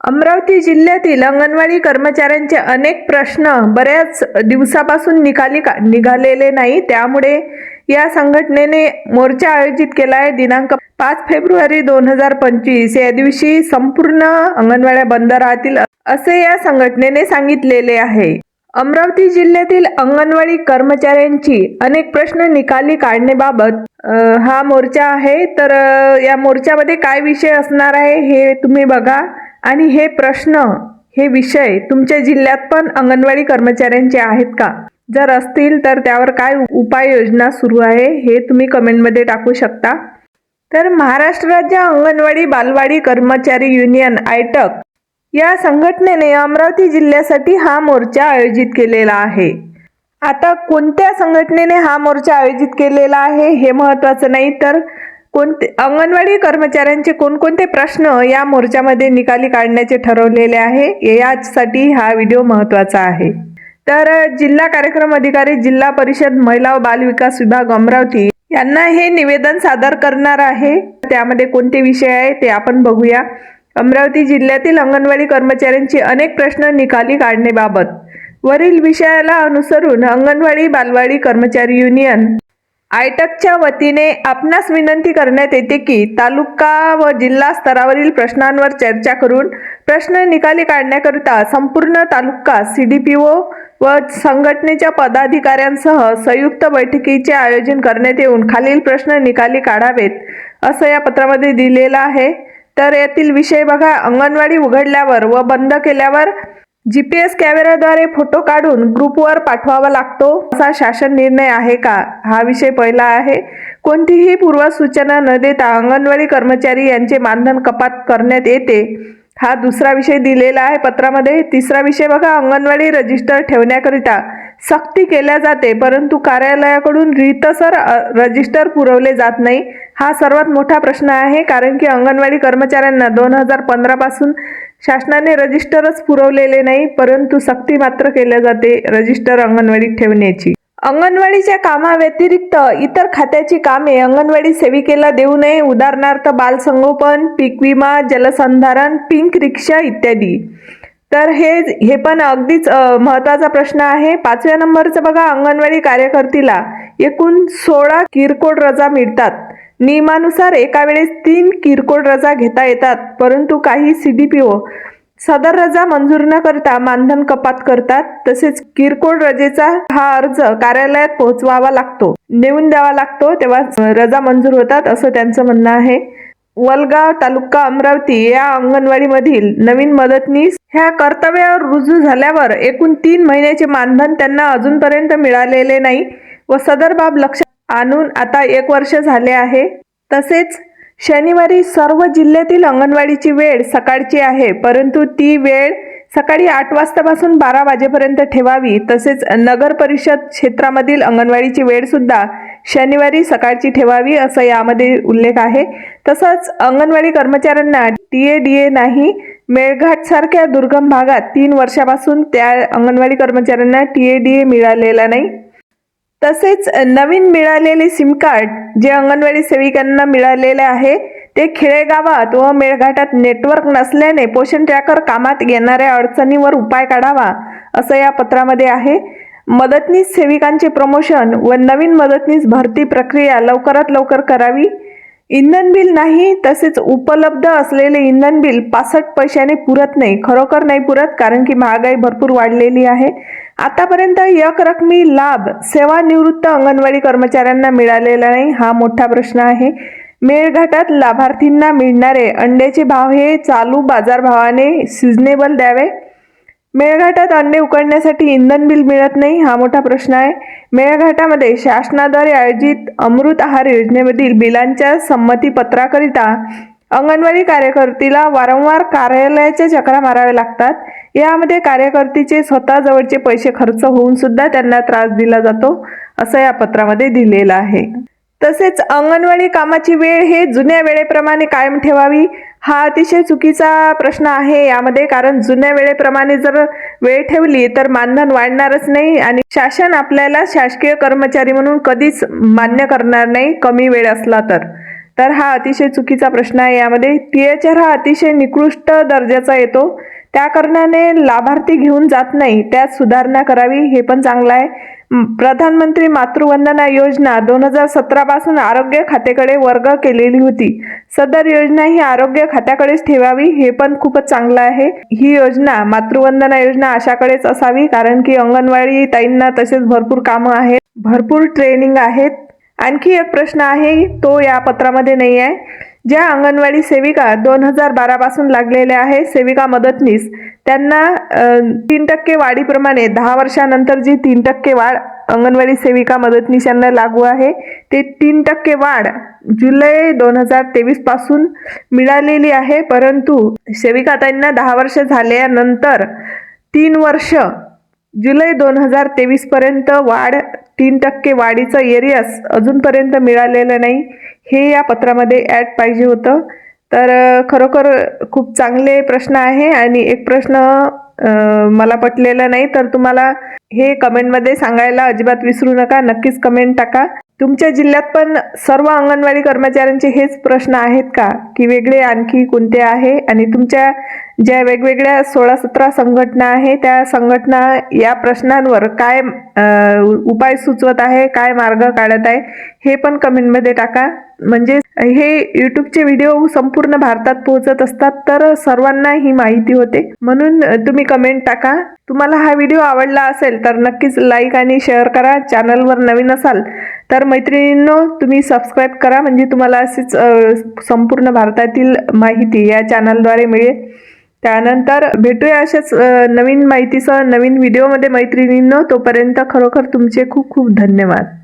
अमरावती जिल्ह्यातील अंगणवाडी कर्मचाऱ्यांचे अनेक प्रश्न बऱ्याच दिवसापासून निकाली का निघालेले नाही. त्यामुळे या संघटनेने मोर्चा आयोजित केला आहे दिनांक पाच फेब्रुवारी दोन हजार पंचवीस. या दिवशी संपूर्ण अंगणवाड्या बंद राहतील असे या संघटनेने सांगितलेले आहे. अमरावती जिल्ह्यातील अंगणवाडी कर्मचाऱ्यांची अनेक प्रश्न निकाली काढण्याबाबत हा मोर्चा आहे. तर या मोर्चामध्ये काय विषय असणार आहे हे तुम्ही बघा. आणि हे प्रश्न हे विषय तुमच्या जिल्ह्यात पण अंगणवाडी कर्मचाऱ्यांचे आहेत का? जर असतील तर त्यावर काय उपाययोजना सुरू आहे हे तुम्ही कमेंटमध्ये टाकू शकता. तर महाराष्ट्र राज्य अंगणवाडी बालवाडी कर्मचारी युनियन आयटक या संघटनेने अमरावती जिल्ह्यासाठी हा मोर्चा आयोजित केलेला आहे. आता कोणत्या संघटनेने हा मोर्चा आयोजित केलेला आहे हे महत्त्वाचं नाही तर कोणते अंगणवाडी कर्मचाऱ्यांचे कोणकोणते प्रश्न या मोर्चामध्ये निकाली काढण्याचे ठरवलेले आहे यासाठी हा व्हिडिओ महत्त्वाचा आहे. तर जिल्हा कार्यक्रम अधिकारी जिल्हा परिषद महिला व बालविकास विभाग अमरावती यांना हे निवेदन सादर करणार आहे. त्यामध्ये कोणते विषय आहे ते आपण बघूया. अमरावती जिल्ह्यातील अंगणवाडी कर्मचाऱ्यांचे अनेक प्रश्न निकाली काढण्याबाबत. वरील विषयाला अनुसरून अंगणवाडी बालवाडी कर्मचारी युनियन आयटकच्या वतीने आपणास विनंती करण्यात येते की तालुका व जिल्हा स्तरावरील प्रश्नांवर चर्चा करून प्रश्न निकाली काढण्याकरिता संपूर्ण taluka C D P O व संघटनेच्या पदाधिकाऱ्यांसह संयुक्त बैठकीचे आयोजन करण्यात येऊन खालील प्रश्न निकाली काढावेत असं या पत्रामध्ये दिलेलं आहे. तर यातील विषय बघा. अंगणवाडी उघडल्यावर व बंद केल्यावर जी पी एस कॅमेऱ्याद्वारे फोटो काढून ग्रुपवर पाठवावा लागतो. असा शासन निर्णय आहे का? हा विषय पहिला आहे. कोणतीही पूर्वसूचना न देता अंगणवाडी कर्मचारी यांचे मानधन कपात करण्यात येते. हा दुसरा विषय दिलेला आहे पत्रामध्ये. तिसरा विषय बघा अंगणवाडी रजिस्टर ठेवण्याकरिता सक्ती केल्या जाते परंतु कार्यालयाकडून रीतसर रजिस्टर पुरवले जात नाही. हा सर्वात मोठा प्रश्न आहे कारण की अंगणवाडी कर्मचाऱ्यांना दोन हजार पंधरापासून शासनाने रजिस्टरच पुरवलेले नाही परंतु सक्ती मात्र केल्या जाते रजिस्टर अंगणवाडीत ठेवण्याची. अंगणवाडीच्या कामाव्यतिरिक्त इतर खात्याची कामे अंगणवाडी सेविकेला देऊ नये उदाहरणार्थ बालसंगोपन पीक विमा जलसंधारण पिंक रिक्षा इत्यादी. तर हे हे पण अगदीच महत्त्वाचा प्रश्न आहे. पाचव्या नंबरचं बघा अंगणवाडी कार्यकर्तीला एकूण सोळा किरकोळ रजा मिळतात. नियमानुसार एका वेळेस तीन किरकोळ रजा घेता येतात परंतु काही सी डी पी ओ सदर रजा मंजूर न करता मानधन कपात करतात. तसेच किरकोळ रजेचा हा अर्ज कार्यालयात पोहोचवावा लागतो नेऊन द्यावा लागतो तेव्हा रजा मंजूर होतात असं त्यांचं म्हणणं आहे. वलगाव तालुका अमरावती या अंगणवाडीमधील नवीन मदतनीस ह्या कर्तव्यावर रुजू झाल्यावर एकूण तीन महिन्याचे मानधन त्यांना अजूनपर्यंत मिळालेले नाही व सदर बाब लक्षात आणून आता एक वर्ष झाले आहे. तसेच शनिवारी सर्व जिल्ह्यातील अंगणवाडीची वेळ सकाळची आहे परंतु ती वेळ सकाळी आठ वाजतापासून बारा वाजेपर्यंत ठेवावी. तसेच नगर परिषद क्षेत्रामधील अंगणवाडीची वेळ सुद्धा शनिवारी सकाळची ठेवावी असं यामध्ये उल्लेख आहे. तसंच अंगणवाडी कर्मचाऱ्यांना टी ए डी ए नाही मेळघाटसारख्या दुर्गम भागात तीन वर्षापासून त्या अंगणवाडी कर्मचाऱ्यांना टी ए डी ए मिळालेला नाही. तसेच नवीन मिळालेले सिम कार्ड जे अंगणवाडी सेविकांना मिळालेले आहे ते खेडेगावात व मेळघाटात नेटवर्क नसल्याने पोषण ट्रॅकर कामात येणाऱ्या अडचणीवर उपाय काढावा असं या पत्रामध्ये आहे. मदतनीस सेविकांचे प्रमोशन व नवीन मदतनीस भरती प्रक्रिया लवकरात लवकर करावी. इंधन बिल नाही तसेच उपलब्ध असलेले इंधन बिल पासष्ट पैशाने पुरत नाही. खरोखर नाही पुरत कारण की महागाई भरपूर वाढलेली आहे. आतापर्यंत एक रकमी लाभ सेवानिवृत्त अंगणवाडी कर्मचाऱ्यांना मिळालेला नाही हा मोठा प्रश्न आहे. मेळघाटात लाभार्थींना मिळणारे अंड्याचे भाव हे चालू बाजारभावाने सिजनेबल द्यावे. मेळघाटात अंडे उकडण्यासाठी इंधन बिल मिळत नाही हा मोठा प्रश्न आहे. मेळघाटामध्ये शासनाद्वारे आयोजित अमृत आहार योजनेमधील बिलांच्या संमतीपत्राकरिता अंगणवाडी कार्यकर्तीला वारंवार कार्यालयाच्या चक्रा माराव्या लागतात. यामध्ये कार्यकर्तीचे स्वतःजवळचे पैसे खर्च होऊन सुद्धा त्यांना त्रास दिला जातो असं या पत्रामध्ये दिलेलं आहे. तसेच अंगणवाडी कामाची वेळ हे जुन्या वेळेप्रमाणे कायम ठेवावी हा अतिशय चुकीचा प्रश्न आहे यामध्ये कारण जुन्या वेळेप्रमाणे जर वेळ ठेवली तर मानधन वाढणारच नाही आणि शासन आपल्याला शासकीय कर्मचारी म्हणून कधीच मान्य करणार नाही कमी वेळ असला तर. तर हा अतिशय चुकीचा प्रश्न आहे यामध्ये. टी एच आर हा अतिशय निकृष्ट दर्जाचा येतो. त्या कारणाने लाभार्थी घेऊन जात नाही. त्यात सुधारणा करावी हे पण चांगलं आहे. प्रधानमंत्री मातृवंदना योजना दोन हजार सतरापासून आरोग्य खात्याकडे वर्ग केलेली होती. सदर योजना ही आरोग्य खात्याकडेच ठेवावी हे पण खूपच चांगलं आहे. ही योजना मातृवंदना योजना अशाकडेच असावी कारण की अंगणवाडी ताईंना तसेच भरपूर कामं आहेत. भरपूर ट्रेनिंग आहेत. आणखी एक प्रश्न आहे तो या पत्रामध्ये नाही आहे. ज्या अंगणवाडी सेविका दोन हजार बारापासून लागलेल्या आहे सेविका मदतनीस त्यांना तीन टक्के वाढीप्रमाणे दहा वर्षानंतर जी तीन टक्के वाढ अंगणवाडी सेविका मदतनीस यांना लागू आहे ते तीन टक्के वाढ जुलै दोन हजार तेवीसपासून मिळालेली आहे. परंतु सेविका त्यांना दहा वर्ष झाल्यानंतर तीन वर्ष जुलै दोन हजार तेवीसपर्यंत वाढ तीन टक्के वाढीचं एरियास अजूनपर्यंत मिळालेलं नाही. हे या पत्रामध्ये ॲड पाहिजे होतं. तर खरोखर खूप चांगले प्रश्न आहे आणि एक प्रश्न मला पटलेला नाही. तर तुम्हाला हे कमेंटमध्ये सांगायला अजिबात विसरू नका. नक्कीच कमेंट टाका. तुमच्या जिल्ह्यात पण सर्व अंगणवाडी कर्मचाऱ्यांचे हेच प्रश्न आहेत का? की वेगळे आणखी कोणते आहे? आणि तुमच्या ज्या वेगवेगळ्या सोळा सतरा संघटना आहे त्या संघटना या प्रश्नांवर काय उपाय सुचवत आहे काय मार्ग काढत आहे हे पण कमेंटमध्ये टाका. म्हणजे हे यूट्यूबचे व्हिडिओ संपूर्ण भारतात पोहोचत असतात तर सर्वांना ही माहिती होते. म्हणून तुम्ही कमेंट टाका. तुम्हाला हा व्हिडिओ आवडला असेल तर नक्कीच लाईक आणि शेअर करा. चॅनलवर नवीन असाल तर मैत्रिणींनो तुम्ही सबस्क्राईब करा. म्हणजे तुम्हाला असेच संपूर्ण भारतातील माहिती या चॅनलद्वारे मिळेल. त्यानंतर भेटूया अशाच नवीन माहितीसह नवीन व्हिडिओमध्ये मैत्रिणींनो. तोपर्यंत खरोखर तुमचे खूप खूप धन्यवाद.